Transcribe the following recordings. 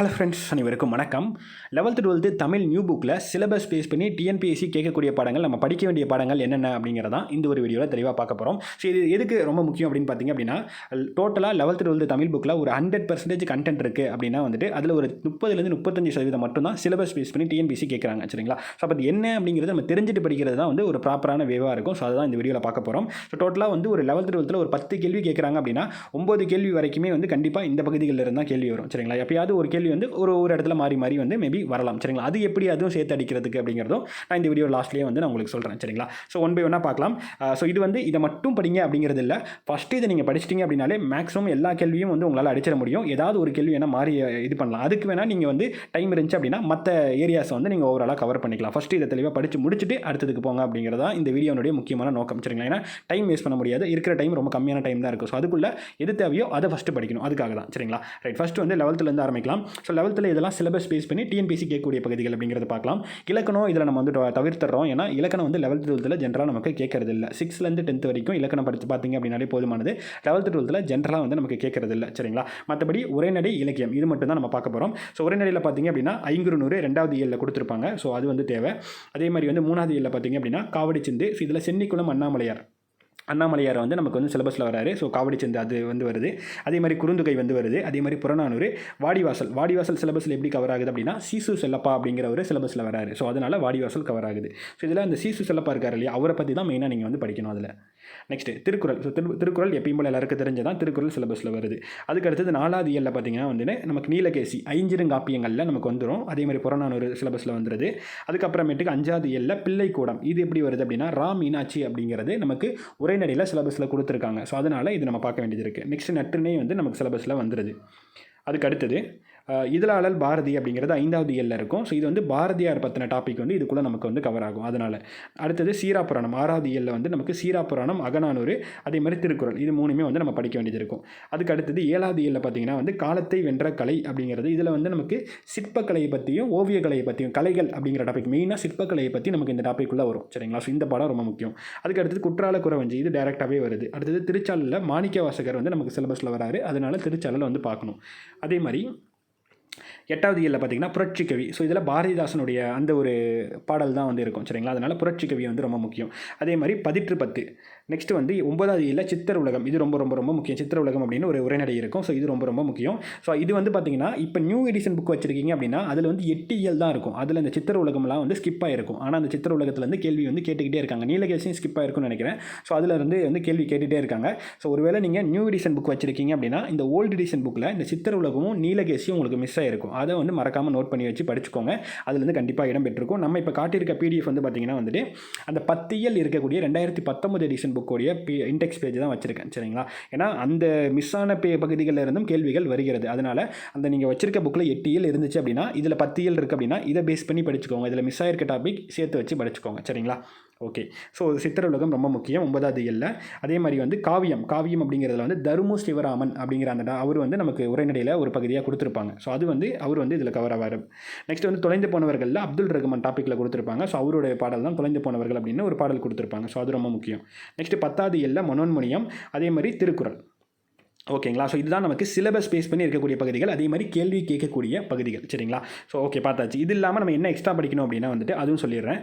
Hello friends அனைவருக்கும் வணக்கம். Eleventh twelfth Tamil new புக்கில் சிலபஸ் பேஸ் பண்ணி டிஎன்பிஎஸ்சி கேட்கக்கூடிய பாடங்கள் நம்ம படிக்க வேண்டிய பாடங்கள் என்னென்ன அப்படிங்கிறதான் இந்த ஒரு வீடியோவில் தெளிவாக பார்க்க போகிறோம் ஸோ இது எதுக்கு ரொம்ப முக்கியம் அப்படின்னு பார்த்தீங்க அப்படின்னா டோட்டலாக லெவல்த்து டுவெல்த்து தமிழ் புக்கில் ஒரு ஹண்ட்ரட் பர்சன்டேஜ் கண்டென்ட் இருக்குது அப்படின்னா வந்துட்டு அதில் ஒரு முப்பதுலேருந்து முப்பத்தஞ்சு சதவீதம் மட்டும்தான் சிலபஸ் பேஸ் பண்ணி டிஎன்பிஎஸ்சி கேட்குறாங்க சரிங்களா? ஸோ அப்போ என்ன அப்படிங்கிறது நம்ம தெரிஞ்சுட்டு படிக்கிறது தான் வந்து ஒரு ப்ராப்பரான வேவாக இருக்கும். ஸோ அதுதான் இந்த வீடியோவில் பார்க்க போகிறோம் ஸோ டோட்டலாக வந்து ஒரு லெவல்த்து டுவெல்த்தில் ஒரு பத்து கேள்வி கேட்குறாங்க அப்படின்னா ஒம்பது கேள்வி வரைக்குமே வந்து கண்டிப்பாக இந்த பகுதிகளில் இருந்தால் கேள்வி வரும் சரிங்களா? எப்பயாவது ஒரு கேள்வி வந்து ஒரு ஒரு இடத்துல மாறி மாறி வந்து மேபி வரலாம். சரிங்களா? அது எப்படி அதுவும் சேர்த்து அடிக்கிறதுக்கு அப்படிங்கிறதும் நான் இந்த வீடியோ லாஸ்ட்லேயே வந்து நான் உங்களுக்கு சொல்கிறேன் சரிங்களா? ஸோ ஒன் பை ஒன்னாக பார்க்கலாம். ஸோ இது வந்து இதை மட்டும் படிங்க அப்படிங்கிறது இல்லை. ஃபஸ்ட்டு இதை நீங்கள் படிச்சிட்டிங்க அப்படின்னாலே மேக்ஸிமம் எல்லா கேள்வியும் வந்து உங்களால் அடிச்சிட முடியும். ஏதாவது ஒரு கேள்வி வேணால் மாறி இது பண்ணலாம். அதுக்கு வேணால் நீங்கள் வந்து டைம் இருந்துச்சு அப்படின்னா மற்ற ஏரியாஸை வந்து நீங்கள் ஓவராலாக கவர் பண்ணிக்கலாம். ஃபஸ்ட்டு இதை தெளிவாக படித்து முடிச்சுட்டு அடுத்ததுக்கு போங்க அப்படிங்கிறதா இந்த வீடியோனுடைய முக்கியமான நோக்கம். சரிங்களா? ஏன்னா டைம் வேஸ்ட் பண்ண முடியாது. இருக்கிற டைம் ரொம்ப கம்மியான டைம் தான் இருக்கும் ஸோ அதுக்குள்ளே எது தேவையோ அதை ஃபஸ்ட்டு படிக்கணும். அதுக்காக தான். சரிங்களா? ரைட் ஃபஸ்ட்டு வந்து லெவல்த்துலேருந்து ஆரம்பிக்கலாம். ஸோ லெவல்த்தில் இதெல்லாம் சிலபஸ் பேஸ் பண்ணி டிஎன்பிசி கேட்கக்கூடிய பகுதிகள் அப்படிங்கிறத பார்க்கலாம். இலக்கணம் இதில் நம்ம வந்து தவிர்த்துறோம். ஏன்னா இலக்கணம் வந்து லெவல்த் டுவெல்த்தில் ஜென்ரலாக நமக்கு கேட்கறது இல்லை சிக்ஸ்லேருந்து டென்த் வரைக்கும் இலக்கணம் படித்து பார்த்தீங்க அப்படின்னாலே போதுமானது. லெவல்த்து டுவெல்த்தில் ஜென்ரலாக வந்து நமக்கு கேட்கறது இல்லை சரிங்களா? மற்றபடி உரைநடை இலக்கியம் இது மட்டும் தான் நம்ம பார்க்க போகிறோம் ஸோ உரைநடையில் பார்த்தீங்க அப்படின்னா ஐங்குறு நூறு ரெண்டாவது இயலில் கொடுத்துருப்பாங்க. ஸோ அது வந்து தேவை. அதே மாதிரி வந்து மூணாவது இயலில் பார்த்தீங்க அப்படின்னா காவடி சிந்து இதில் சென்னிக்குளம் அண்ணாமலையார். அண்ணாமலையார் வந்து நமக்கு வந்து சிலபஸில் வராரு. ஸோ காவடி சந்து அது வந்து வருது. அதே மாதிரி குறுந்துகை வந்து வருது. அதே மாதிரி புறநானூறு வாடிவாசல். வாடிவாசல் சிலபஸில் எப்படி கவர் ஆகுது அப்படின்னா சீசு செல்லப்பா அப்படிங்கிற ஒரு சிலபஸில் வராரு. ஸோ அதனால் வாடிவாசல் கவர் ஆகுது. ஸோ இதில் அந்த சீசு செல்லப்பா இருக்கார் இல்லையா அவரை பற்றி தான் மெயினாக நீங்கள் வந்து படிக்கணும் அதில். நெக்ஸ்ட் திருக்குறள். ஸோ திரு திருக்குறள் எப்பயும் போல் எல்லாருக்கும் தெரிஞ்சதான் திருக்குறள் சிலபஸில் வருது. அதுக்கு அடுத்தது நாலாவது இயலில் பார்த்தீங்கன்னா வந்து நமக்கு நீலகேசி ஐஞ்சிருங்காப்பியங்களில் நமக்கு வந்துடும் அதே மாதிரி புறநானூறு சிலபஸில் வந்துடுது அதுக்கப்புறமேட்டுக்கு அஞ்சாவது இயலில் பிள்ளைக்கூடம். இது எப்படி வருது அப்படின்னா ரா மீனாட்சி அப்படிங்கிறது நமக்கு உரைநடையில் சிலபஸில் கொடுத்துருக்காங்க. ஸோ அதனால் இது நம்ம பார்க்க வேண்டியது இருக்குது நெக்ஸ்ட் நட்டுனே வந்து நமக்கு சிலபஸில் வந்துடுது அதுக்கு அடுத்தது அஹ், இதழாளல் பாரதி அப்படிங்கிறது ஐந்தாவது இயலில் இருக்கும். ஸோ இது வந்து பாரதியார் பற்றின டாபிக் வந்து இதுக்குள்ளே நமக்கு வந்து கவர் ஆகும். அதனால் அடுத்தது சீரா புராணம் ஆறாவது இயலில் வந்து நமக்கு சீரா புராணம் அகநானூறு அதே மாதிரி திருக்குறள். இது மூணுமே வந்து நம்ம படிக்க வேண்டியது இருக்கும். அதுக்கு அடுத்தது ஏழாவது இயலில் பார்த்தீங்கன்னா வந்து காலத்தை வென்ற கலை அப்படிங்கிறது. இதில் வந்து நமக்கு சிற்பக்கலையை பற்றியும் ஓவியக்கலையை பற்றியும் கலைகள் அப்படிங்கிற டாபிக் மெயினாக சிற்பக்கலையை பற்றி நமக்கு இந்த டாபிக்குள்ளே வரும். சரிங்களா? ஸோ இந்த பாடம் ரொம்ப முக்கியம். அதுக்கு அடுத்தது குற்றால குறவஞ்சி. இது டேரெக்டாகவே வருது. அடுத்தது திருச்சாலில் மாணிக்க வாசகர் வந்து நமக்கு சிலபஸில் வராரு. அதனால் திருச்சாலில் வந்து பார்க்கணும். அதே மாதிரி எட்டாவது இயலில் பார்த்தீங்கன்னா புரட்சி கவி. ஸோ இதில் பாரதிதாசனுடைய அந்த ஒரு பாடல் தான் வந்து இருக்கும் சரிங்களா? அதனால் புரட்சி கவி வந்து ரொம்ப முக்கியம். அதே மாதிரி பதிற்று பத்து நெக்ஸ்ட் வந்து ஒன்பதாவது இல்லை சித்திர உலகம். இது ரொம்ப ரொம்ப ரொம்ப முக்கியம். சித்திர உலகம் அப்படின்னு ஒரு உரைநடை இருக்கும். ஸோ இது ரொம்ப ரொம்ப முக்கியம். ஸோ இது வந்து பார்த்தீங்கன்னா இப்போ நியூ எடிஷன் புக் வச்சிருக்கீங்க அப்படின்னா அதில் வந்து எட்டு இயல் தான் இருக்கும். அதில் இந்த சித்திர உலகம்லாம் வந்து ஸ்கிப் ஆயிருக்கும். ஆனால் அந்த சித்திர உலகத்துலேருந்து கேள்வி வந்து கேட்டுக்கிட்டே இருக்காங்க. நீலகேசியும் ஸ்கிப் இருக்கும்னு நினைக்கிறேன். ஸோ அதில் இருந்து வந்து கேள்வி கேட்டுகிட்டே இருக்காங்க. ஸோ ஒருவேளை நீங்கள் நியூ எடிஷன் புக் வச்சிருக்கீங்க அப்படின்னா இந்த ஓல்டு எடிஷன் புக்கில் இந்த சித்திர உலகமும் நீலகேசியும் உங்களுக்கு மிஸ் ஆகிருக்கும் அதை வந்து மறக்காமல் நோட் பண்ணி வச்சு படிச்சுக்கோங்க. அதுலேருந்து கண்டிப்பாக இடம் பெற்றிருக்கும். நம்ம இப்போ காட்டியிருக்க பிடிஎஃப் வந்து பார்த்தீங்கன்னா வந்துட்டு அந்த பத்து இயல் இருக்கக்கூடிய ரெண்டாயிரத்தி பத்தொம்பது எடிஷன் புக்கோடைய பி இன்டெக்ஸ் பேஜ் தான் வச்சுருக்கேன் சரிங்களா? ஏன்னா அந்த மிஸ் ஆன பே பகுதிகளில் இருந்தும் கேள்விகள் வருகிறது. அதனால் அந்த நீங்கள் வச்சிருக்க புக்கில் எட்டு இயல் இருந்துச்சு அப்படின்னா இதில் பத்து இயல் இருக்குது அப்படின்னா இதை பேஸ் பண்ணி படிச்சுக்கோங்க. இதில் மிஸ் ஆகிருக்க டாபிக் சேர்த்து வச்சு படிச்சுக்கோங்க சரிங்களா? ஓகே ஸோ சித்திரலோகம் ரொம்ப முக்கியம் ஒன்பதாவது இயல்ல அதே மாதிரி வந்து காவியம். காவியம் அப்படிங்கிறதுல வந்து தருமு சிவராமன் அப்படிங்கிற அந்த அவர் வந்து நமக்கு உரைநடையில் ஒரு பகுதியாக கொடுத்துருப்பாங்க. ஸோ அது வந்து அவர் வந்து இதில் கவர் ஆவார். நெக்ஸ்ட் வந்து தொலைந்து போனவர்களில் அப்துல் ரஹ்மான் டாப்பிக்கில் கொடுத்துருப்பாங்க. ஸோ அவருடைய பாடல் தான் தொலைந்து போனவர்கள் அப்படின்னு ஒரு பாடல் கொடுத்துருப்பாங்க. ஸோ அது ரொம்ப முக்கியம். நெக்ஸ்ட் பத்தாவது இயல்ல மனோன்மணியம் அதே மாதிரி திருக்குறள். ஓகேங்களா? ஸோ இதுதான் நமக்கு சிலபஸ் பேஸ் பண்ணி இருக்கக்கூடிய பகுதிகள். அதே மாதிரி கேள்வி கேட்கக்கூடிய பகுதிகள். சரிங்களா? ஸோ ஓகே பார்த்தாச்சு. இது இல்லாமல் நம்ம என்ன எக்ஸ்ட்ரா படிக்கணும் அப்படின்னா வந்துட்டு அதுவும் சொல்லிடுறேன்.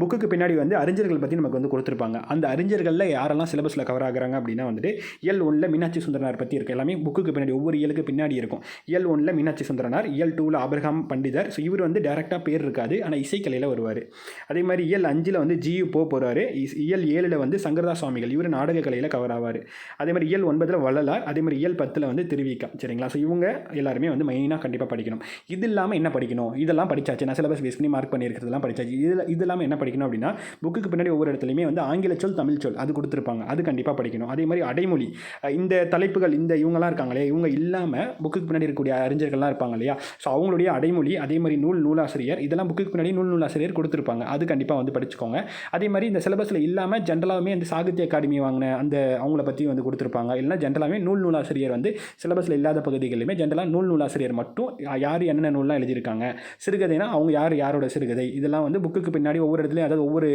புக்குக்கு பின்னாடி வந்து அறிஞர்கள் பற்றி நமக்கு வந்து கொடுத்துருப்பாங்க. அந்த அறிஞர்களில் யாரெல்லாம் சிலபஸில் கவர் ஆகுறாங்க அப்படின்னா வந்துட்டு எல் ஒன்றில் மீனாட்சி சுந்தரனார் பற்றி இருக்குது எல்லாமே புக்குக்கு பின்னாடி ஒவ்வொரு இயலுக்கு பின்னாடி இருக்கும். எல் ஒன்றில் மீனாட்சி சுந்தரனார் எல் டூவில் ஆபிரகாம் பண்டிதர். ஸோ இவர் வந்து டேரெக்டாக பேர் இருக்காது ஆனால் இசைக்கலையில் வருவார். அதே மாதிரி இயல் அஞ்சில் வந்து ஜியு போ போகிறாரு இயல் ஏழில் வந்து சங்கரதாஸ் சுவாமிகள். இவர் நாடக கலையில் கவர் ஆவார். அதே மாதிரி இயல் ஒன்பதில் வள்ளலார். அதே மாதிரி இயல் பத்தில் வந்து திருவிக்கா சரிங்களா? ஸோ இவங்க எல்லாருமே வந்து மெயினாக கண்டிப்பாக படிக்கணும். இது இல்லாமல் என்ன படிக்கணும்? இதெல்லாம் படித்தாச்சு நான் சிலபஸ் பேஸ் பண்ணி மார்க் பண்ணியிருக்கிறதுலாம் படிச்சாச்சு. இதில் இது இல்லாமல் என்ன படிக்கணும் அப்படின்னா புக்குக்கு பின்னாடி ஒவ்வொரு இடத்துலையுமே வந்து ஆங்கில சொல் தமிழ் சொல் அது கொடுத்துருப்பாங்க. அது கண்டிப்பாக படிக்கணும். அதே மாதிரி அடைமொழி இந்த தலைப்புகள் இந்த இவங்கெல்லாம் இருக்காங்களே இவங்க இல்லாமல் புக்குக்கு பின்னாடி இருக்கக்கூடிய அறிஞர்கள்லாம் இருப்பாங்க இல்லையா? ஸோ அவங்களுடைய அடைமொழி அதே மாதிரி நூல் நூலாசிரியர் இதெல்லாம் புக்குக்கு பின்னாடி நூல் நூலாசிரியர் கொடுத்துருப்பாங்க. அது கண்டிப்பாக வந்து படிச்சுக்கோங்க. அதே மாதிரி இந்த சிலபஸில் இல்லாமல் ஜென்ரலாகவே அந்த சாகித்ய அகாடமி வாங்கின அந்த அவங்கள பற்றி வந்து கொடுத்துருப்பாங்க. இல்லைனா ஜென்ரலாகவே நூல் நூல் நூலாசிரியர் வந்து சிலபஸில் இல்லாத பகுதிகளிலுமே ஜென்ரலாக நூல் நூலாசிரியர் மட்டும் யார் என்னென்ன நூல்லாம் எழுதியிருக்காங்க சிறுகதைனா அவங்க யார் யாரோட சிறுகதை இதெல்லாம் வந்து புக்குக்கு பின்னாடி ஒவ்வொரு இடத்துலையும் அதாவது ஒவ்வொரு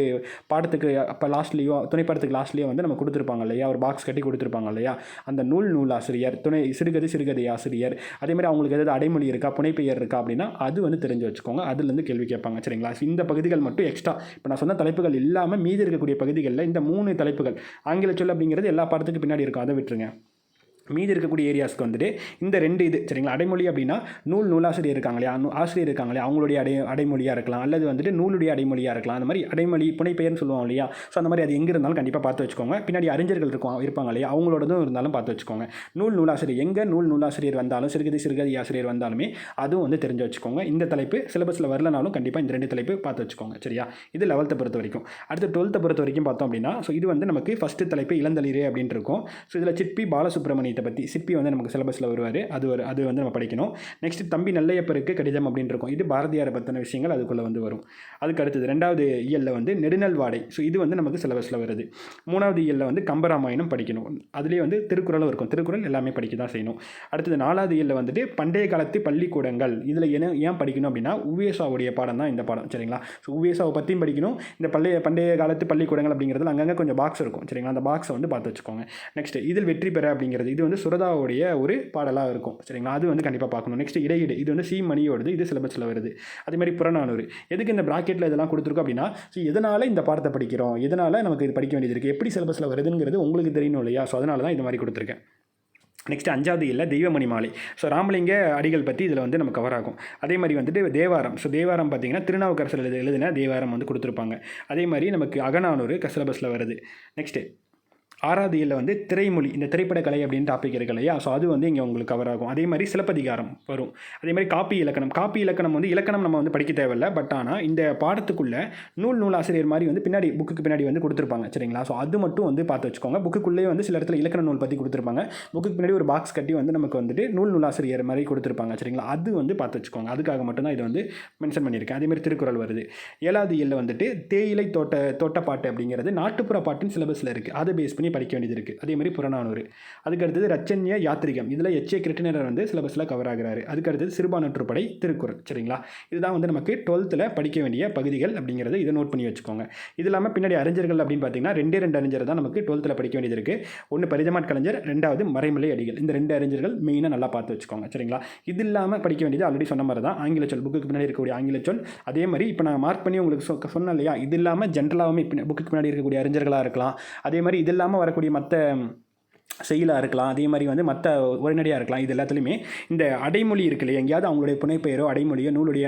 பாடத்துக்கு அப்போ லாஸ்ட்லேயோ துணைப்படத்துக்கு லாஸ்ட்லேயோ வந்து நம்ம கொடுத்துருப்பாங்க இல்லையா? ஒரு பாக்ஸ் கட்டி கொடுத்துருப்பாங்க இல்லையா? அந்த நூல் நூலாசிரியர் துணை சிறுகதை சிறுகதை ஆசிரியர் அதே மாதிரி அவங்களுக்கு ஏதாவது அடைமொழி இருக்கா புனைப்பெயர் இருக்கா அப்படின்னா அது வந்து தெரிஞ்சு வச்சுக்கோங்க. அதுலேருந்து கேள்வி கேட்பாங்க சரிங்களா? இந்த பகுதிகள் மட்டும் எக்ஸ்ட்ரா இப்போ நான் சொன்ன தலைப்புகள் இல்லாமல் மீதி இருக்கக்கூடிய பகுதிகளில் இந்த மூணு தலைப்புகள் ஆங்கில சொல் அப்படிங்கிறது எல்லா பாடத்துக்கு பின்னாடி இருக்கும். அதை விட்டுருங்க. மீதி இருக்கக்கூடிய ஏரியாஸ்க்கு வந்துட்டு இந்த ரெண்டு இது சரிங்களா? அடைமொழி அப்படின்னா நூல் நூலாசிரியர் இருக்காங்க இல்லையா? நூ- ஆசிரியர் இருக்காங்க இல்லையா? அவங்களுடைய அடை அடைமொழியாக இருக்கலாம். அல்லது வந்துட்டு நூலுடைய அடைமொழியாக இருக்கலாம். அந்த மாதிரி அடைமொழி புனைப்பெயர்னு சொல்லுவோம் இல்லையா? ஸோ அந்த மாதிரி அது எங்கே இருந்தாலும் கண்டிப்பாக பார்த்து வச்சுக்கோங்க. பின்னாடி அறிஞர்கள் இருக்கும் இருப்பாங்க இல்லையா? அவங்களோடதும் இருந்தாலும் பார்த்து வச்சுக்கோங்க. நூல் நூலாசிரியர் எங்கே நூல் நூலாசிரியர் வந்தாலும் சிறுகதை சிறுகதை ஆசிரியர் வந்தாலுமே அதுவும் வந்து தெரிஞ்சு வச்சுக்கோங்க. இந்த தலைப்பு சிலபஸில் வரலனாலும் கண்டிப்பாக இந்த ரெண்டு தலைப்பு பார்த்து வச்சுக்கோங்க சரியா? இது லெவல்த்தை பொறுத்த வரைக்கும். அடுத்து டுவெல்த்தை பொறுத்த வரைக்கும் பார்த்தோம் அப்படின்னா ஸோ இது வந்து நமக்கு ஃபஸ்ட்டு தலைப்பு இளந்தளிரே அப்படின்னு இருக்கும். ஸோ இதில் சிற்பி பாலசுப்ரமணியத்தை பற்றி சிப்பி வந்து நமக்கு சிலபஸில் வருவார். அது ஒரு அது வந்து நம்ம படிக்கணும். நெக்ஸ்ட் தம்பி நல்லையப்பருக்கு கடிதம் அப்படின்னு இருக்கும் இது பாரதியாரை பற்றின விஷயங்கள் அதுக்குள்ளே வந்து வரும். அதுக்கு அடுத்தது ரெண்டாவது இயலில் வந்து நெடுநல் வாடை. ஸோ இது வந்து நமக்கு சிலபஸில் வருது. மூணாவது இயலில் வந்து கம்பராமாயணம் படிக்கணும். அதுலேயே வந்து திருக்குறளும் இருக்கும். திருக்குறள் எல்லாமே படிக்க தான் செய்யணும். அடுத்தது நாலாவது இயலில் வந்துட்டு பண்டைய காலத்து பள்ளிக்கூடங்கள். இதில் என்ன ஏன் படிக்கணும் அப்படின்னா உவேசாவுடைய பாடம் தான் இந்த பாடம். சரிங்களா? ஸோ உவேசாவை பற்றியும் படிக்கணும். இந்த பள்ளைய பண்டைய காலத்து பள்ளிக்கூடங்கள் அப்படிங்கிறதுல அங்கங்கே கொஞ்சம் பாக்ஸ் இருக்கும். சரிங்களா? அந்த பாக்ஸை வந்து பார்த்து வச்சுக்கோங்க. நெக்ஸ்ட் இதில் வெற்றி பெற அப்படிங்கிறது. இது வந்து சுரதாவுடைய ஒரு பாடலாக இருக்கும். சரிங்களா? அது வந்து கண்டிப்பாக பார்க்கணும். நெக்ஸ்ட் இடையீடு. இது வந்து சி மணியோடது இது சிலபஸில் வருது. அதே மாதிரி புறநானூறு. எதுக்கு இந்த ப்ராக்கெட்டில் இதெல்லாம் கொடுத்துருக்கோம் அப்படின்னா ஸோ எதனால் இந்த பாடத்தை படிக்கிறோம்? எதனால் நமக்கு இது படிக்க வேண்டியது இருக்குது எப்படி சிலபஸில் வருதுங்கிறது உங்களுக்கு தெரியணும் இல்லையா? ஸோ அதனால தான் இது மாதிரி கொடுத்துருக்கேன். நெக்ஸ்ட் அஞ்சாவது இல்லை தெய்வமணி மாலை. ஸோ ராமலிங்க அடிகள் பற்றி இதில் வந்து நம்ம கவர் ஆகும். அதே மாதிரி வந்துட்டு தேவாரம். ஸோ தேவாரம் பார்த்தீங்கன்னா திருநாவுக்கரசில் எழுதின தேவாரம் வந்து கொடுத்துருப்பாங்க. அதே மாதிரி நமக்கு அகநானூறு சிலபஸில் வருது. நெக்ஸ்ட்டு ஆறாவது இயலில் வந்து திரைமொழி இந்த திரைப்படக்கலை அப்படின்னு டாபிக் இருக்கு இல்லையா? ஸோ அது வந்து இங்கே உங்களுக்கு கவர் ஆகும். அதே மாதிரி சிலப்பதிகாரம் வரும். அதே மாதிரி காப்பி இலக்கணம். காப்பி இலக்கணம் வந்து இலக்கணம் நம்ம வந்து படிக்க தேவையில்ல. பட் ஆனால் இந்த பாடத்துக்குள்ளே நூல் நூல் ஆசிரியர் மாதிரி வந்து பின்னாடி புக்குக்கு பின்னாடி வந்து கொடுத்துருப்பாங்க. சரிங்களா? ஸோ அது மட்டும் வந்து பார்த்து வச்சுக்கோங்க. புக்குக்குள்ளேயே வந்து சில இடத்துல இலக்கண நூல் பற்றி கொடுத்துருப்பாங்க. புக்குக்கு பின்னாடி ஒரு பாக்ஸ் கட்டி வந்து நமக்கு வந்துட்டு நூல் நூல் ஆசிரியர் மாதிரி கொடுத்துருப்பாங்க. சரிங்களா? அது வந்து பார்த்து வச்சுக்கோங்க. அதுக்காக மட்டும்தான் இது வந்து மென்ஷன் பண்ணியிருக்கேன். அதேமாதிரி திருக்குறள் வருது. ஏழாவது இயலில் வந்துட்டு தேயிலை தோட்ட தோட்டப்பாட்டு அப்படிங்கிறது நாட்டுப்புற பாட்டுன்னு சிலபஸில் இருக்குது அதை பேஸ் பண்ணி படிக்க வேண்டியது இருக்குது அதே மாதிரி புறநானூறு. அதுக்கு அடுத்தது ரச்சன்ய யாத்திரிகம். இதில் எச்ஏ கிருட்டினர் வந்து சிலபஸில் கவர் ஆகிறாரு. அதுக்கு அடுத்தது சிறுபான்ற்றுப்படை திருக்குறள். சரிங்களா? இதுதான் வந்து நமக்கு டுவெல்த்தில் படிக்க வேண்டிய பகுதிகள் அப்படிங்கிறது இதை நோட் பண்ணி வச்சுக்கோங்க. இது இல்லாமல் பின்னாடி அறிஞர்கள் அப்படின்னு பார்த்தீங்கன்னா ரெண்டே ரெண்டு அறிஞர் தான் நமக்கு டுவெல்த்தில் படிக்க வேண்டியது இருக்குது ஒன்று பரிதமாட் கலைஞர் ரெண்டாவது மறைமலை அடிகள். இந்த ரெண்டு அறிஞர்கள் மெயினாக நல்லா பார்த்து வச்சுக்கோங்க. சரிங்களா? இது இல்லாமல் படிக்க வேண்டியது ஆல்ரெடி சொன்ன மாதிரி தான். ஆங்கில சொல் புக்குக்கு பின்னாடி இருக்கக்கூடிய ஆங்கில சொல். அதே மாதிரி இப்போ நான் மார்க் பண்ணி உங்களுக்கு சொ சொன்னேன் இல்லையா? இது இல்லாமல் ஜென்ரலாகவுமே புக்குக்கு பின்னாடி இருக்கக்கூடிய அறிஞர்களாக இருக்கலாம். அதே மாதிரி இது இல்லாமல் வரக்கூடிய மற்ற செயலாக இருக்கலாம் அதே மாதிரி வந்து மற்ற உரைநடையாக இருக்கலாம் இது எல்லாத்துலேயுமே. இந்த அடைமொழி இருக்கு இல்லையா எங்கேயாவது அவங்களுடைய புனைப்பெயரோ அடைமொழியோ நூலுடைய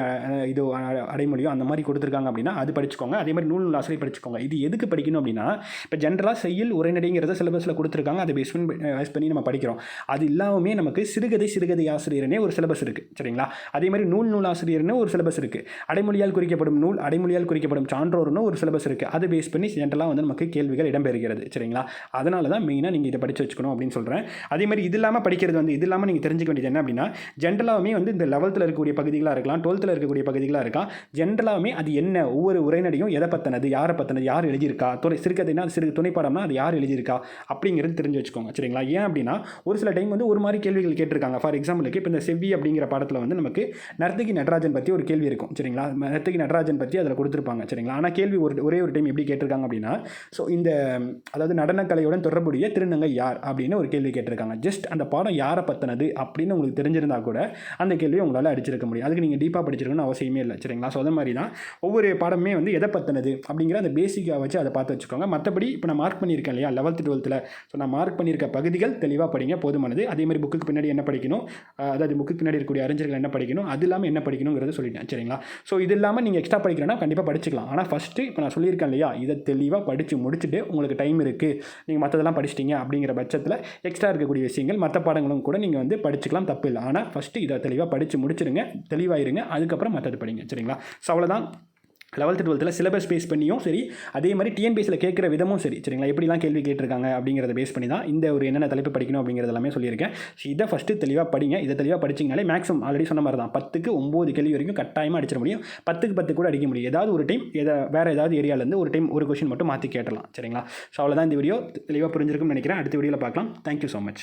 இதோ இது அடைமொழியோ அந்த மாதிரி கொடுத்துருக்காங்க அப்படின்னா அது படிச்சுக்கோங்க. அதே மாதிரி நூல் நூல் ஆசிரியர் படிச்சுக்கோங்க. இது எதுக்கு படிக்கணும் அப்படின்னா இப்போ ஜென்ரலாக செயல் உரைநடைங்கிறத சிலபஸில் கொடுத்துருக்காங்க. அதை பேஸ் பண்ணி பேஸ் பண்ணி நம்ம படிக்கிறோம். அது இல்லாமே நமக்கு சிறுகதை சிறுகதை ஆசிரியர்னே ஒரு சிலபஸ் இருக்குது சரிங்களா? அதே மாதிரி நூல் நூல் ஆசிரியர்னு ஒரு சிலபஸ் இருக்குது அடைமொழியால் குறிக்கப்படும் நூல் அடைமொழியால் குறிக்கப்படும் சான்றோர்னு ஒரு சிலபஸ் இருக்குது அதை பேஸ் பண்ணி ஜென்ரலாக வந்து நமக்கு கேள்விகள் இடம்பெறுகிறது. சரிங்களா? அதனால தான் மெயினாக நீங்கள் இதை படித்து வச்சுக்கணும் அப்படின்னு சொல்கிறேன் அதே மாதிரி இது இல்லாமல் படிக்கிறது வந்து இது இல்லாமல் நீங்கள் தெரிஞ்சுக்க வேண்டியது என்ன அப்படின்னா ஜென்ரலாகவே வந்து இந்த லெவல்த்தில் இருக்கக்கூடிய பகுதிகளாக இருக்கலாம் டுவெல்த்தில் இருக்கக்கூடிய பகுதிகளாக இருக்கலாம். ஜென்ரலாகவே அது என்ன ஒவ்வொரு உரைநடையும் எதை பற்றினது யாரை பற்றினது யார் எழுதியிருக்கா துணை சிறுகதைனா அது சிறு துணைப்பாடம்னா அது யார் எழுதியிருக்கா அப்படிங்கிறது தெரிஞ்சு வச்சுக்கோங்க. சரிங்களா? ஏன் அப்படின்னா ஒரு சில டைம் வந்து ஒரு மாதிரி கேள்விகள் கேட்டிருக்காங்க. ஃபார் எக்ஸாம்பிளுக்கு இப்போ இந்த செவ்வி அப்படிங்கிற பாடத்தில் வந்து நமக்கு நர்த்தகி நடராஜன் பற்றி ஒரு கேள்வி இருக்கும். சரிங்களா? நர்த்தகி நடராஜன் பற்றி அதில் கொடுத்துருப்பாங்க. சரிங்களா? ஆனால் கேள்வி ஒரு ஒரே ஒரு டைம் எப்படி கேட்டிருக்காங்க அப்படின்னா ஸோ இந்த அதாவது நடனக்கலையுடன் தொடர்புடைய திருநங்கை யார் அப்படின்னு ஒரு கேள்வி கேட்டிருக்காங்க. ஜஸ்ட் அந்த பாடம் யாரை பற்றினது அப்படின்னு உங்களுக்கு தெரிஞ்சிருந்தா கூட அந்த கேள்வியை உங்களால் அடிச்சிருக்க முடியும். அதுக்கு நீங்கள் டீப்பாக படிச்சிருக்கணும்னு அவசியமே இல்லை. சரிங்களா? ஸோ அதே மாதிரி தான் ஒவ்வொரு பாடமே வந்து எதை பற்றினது அப்படிங்கிற அந்த பேசிக்காக வச்சு அதை பார்த்து வச்சுக்கோங்க. மற்றபடி இப்போ நான் மார்க் பண்ணியிருக்கேன் இல்லையா? லெவல்த்து டுவெல்த்தில் ஸோ நான் மார்க் பண்ணியிருக்க பகுதிகள் தெளிவாக படிங்க. போதுமானது. அதே மாதிரி புக்குக்கு பின்னாடி என்ன படிக்கணும்? அதாவது புக்குக்கு பின்னாடி இருக்கக்கூடிய அறிஞர்கள் என்ன படிக்கணும்? அது இல்லாமல் என்ன படிக்கணுங்கிறத சொல்லிட்டேன். சரிங்களா? ஸோ இது இல்லாமல் நீங்கள் எக்ஸ்ட்ரா படிக்கிறேன்னா கண்டிப்பாக படிச்சுக்கலாம். ஆனால் ஃபஸ்ட்டு இப்போ நான் சொல்லியிருக்கேன் இல்லையா? இதை தெளிவாக படித்து முடிச்சுட்டு உங்களுக்கு டைம் இருக்குது நீங்கள் மற்றதெல்லாம் படிச்சிட்டிங்க அப்படிங்கிற பட்சத்தில் எக்ஸ்ட்ரா இருக்கக்கூடிய விஷயங்கள் மற்ற பாடங்களும் கூட நீங்கள் வந்து படிச்சுக்கலாம் தப்பு இல்லை. ஆனால் ஃபஸ்ட்டு இதை தெளிவாக படித்து முடிச்சிருங்க தெளிவாயிருங்க அதுக்கப்புறம் மற்றது படிங்க. சரிங்களா? ஸோ அவ்வளோதான் லெவல்த்து டுவெல்த்தில் சிலபஸ் பேஸ் பண்ணியும் சரி அதே மாதிரி டிஎன்பிஎஸ்சியில் கேட்குற விதமும் சரி. சரிங்களா? எப்படிலாம் கேள்வி கேட்டிருக்காங்க அப்படிங்கிறத பேஸ் பண்ணி தான் இந்த ஒரு என்னென்ன தலைப்பு படிக்கணும் அப்படிங்கிறது எல்லாமே சொல்லியிருக்கேன். ஸோ இதை ஃபஸ்ட்டு தெளிவாக படிங்க. இதை தெளிவாக படிச்சிங்கனாலே மேக்ஸிமம் ஆல்ரெடி சொன்ன மாதிரி தான் பத்துக்கு ஒம்பது கேள்வி வரைக்கும் கட்டாயமாக அடிச்சிட முடியும். பத்துக்கு பத்து கூட அடிக்க முடியும். ஏதாவது ஒரு டைம் எதை வேறு ஏதாவது ஏரியாவிலேருந்து ஒரு டைம் ஒரு கொஷின் மட்டும் மாற்றி கேட்டலாம். சரிங்களா? ஸோ அவ்வளோதான் இந்த வீடியோ தெளிவாக புரிஞ்சிருக்கும்னு நினைக்கிறேன். அடுத்த வீடியோவில் பார்க்கலாம். Thank you so much